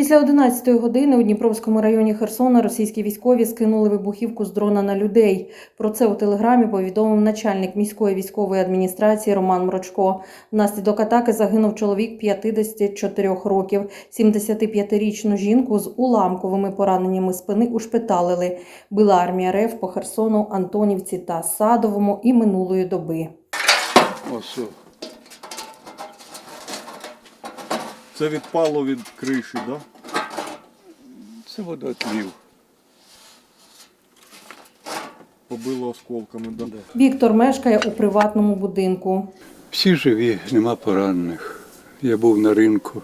Після 11-ї години у Дніпровському районі Херсона російські військові скинули вибухівку з дрона на людей. Про це у телеграмі повідомив начальник міської військової адміністрації Роман Мрочко. Внаслідок атаки загинув чоловік 54 років. 75-річну жінку з уламковими пораненнями спини ушпиталили. Била армія РФ по Херсону, Антонівці та Садовому і минулої доби. Ось. Це відпало від криші, так? Да? Це водоотлів. Побило осколками, да? Віктор мешкає у приватному будинку. Всі живі, нема поранених. Я був на ринку,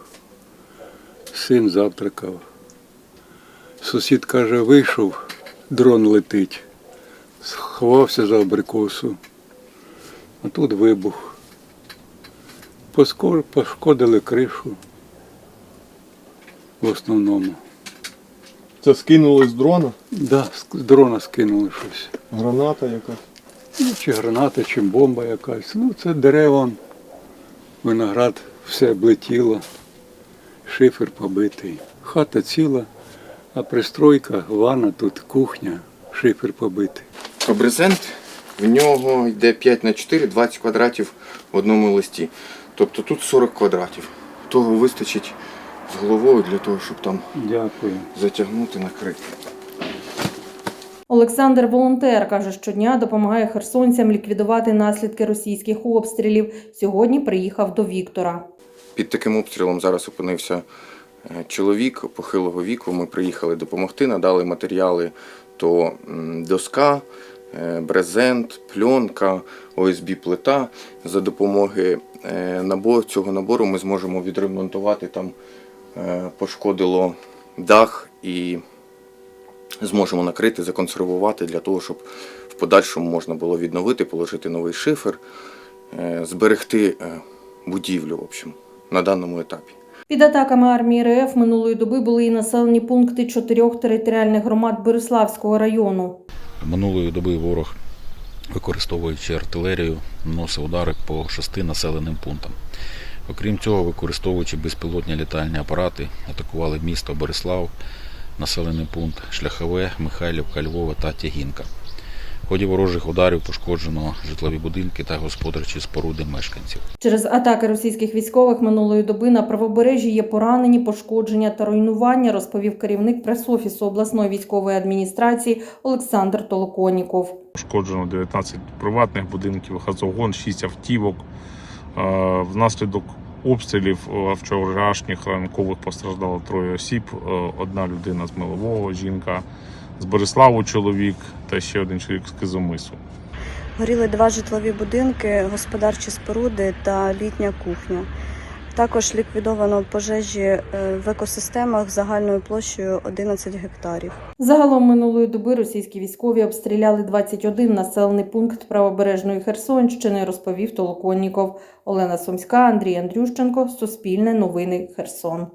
син завтракав. Сусід каже, вийшов, дрон летить. Сховався за абрикосу. А тут вибух. Пошкодили кришу в основному. Це скинули з дрона. Да, з дрона скинули щось. Граната якась. Ну, чи граната, чи бомба якась. Ну, це дерева, виноград, все облетіло, шифер побитий. Хата ціла, а пристройка, ванна тут, кухня, шифер побитий. То брезент в нього йде 5 на 4, 20 квадратів в одному листі. Тобто тут 40 квадратів. Того вистачить з головою для того, щоб там Дякую. затягнути, накрити. Олександр волонтер каже, щодня допомагає херсонцям ліквідувати наслідки російських обстрілів. Сьогодні приїхав до Віктора. Під таким обстрілом зараз опинився е, чоловік похилого віку. Ми приїхали допомогти, надали матеріали то доска, е, брезент, пленка, ОСБ-плита. За допомоги е, набору, цього набору ми зможемо відремонтувати там пошкодило дах і зможемо накрити, законсервувати для того, щоб в подальшому можна було відновити, положити новий шифер, е, зберегти е, будівлю, в общем, на даному етапі. Під атаками армії РФ минулої доби були і населені пункти чотирьох територіальних громад Бориславського району. Минулої доби ворог, використовуючи артилерію, наносив удари по шести населеним пунктам. Окрім цього, використовуючи безпілотні літальні апарати, атакували місто Борислав, населений пункт Шляхове, Михайлівка, Львова та Тягінка. В ході ворожих ударів пошкоджено житлові будинки та господарчі споруди мешканців. Через атаки російських військових минулої доби на правобережжі є поранені, пошкодження та руйнування, розповів керівник прес-офісу обласної військової адміністрації Олександр Толоконіков. Пошкоджено 19 приватних будинків, газогон, 6 автівок. Е, Внаслідок обстрілів е, вчорашніх ранкових постраждало троє осіб. Е, Одна людина з Милового, жінка з Бориславу чоловік та ще один чоловік з Кизомису. Горіли два житлові будинки, господарчі споруди та літня кухня. Також ліквідовано пожежі е, в екосистемах загальною площею 11 гектарів. Загалом минулої доби російські військові обстріляли 21 населений пункт правобережної Херсонщини, розповів Толоконніков. Олена Сумська, Андрій Андрющенко, Суспільне новини Херсон.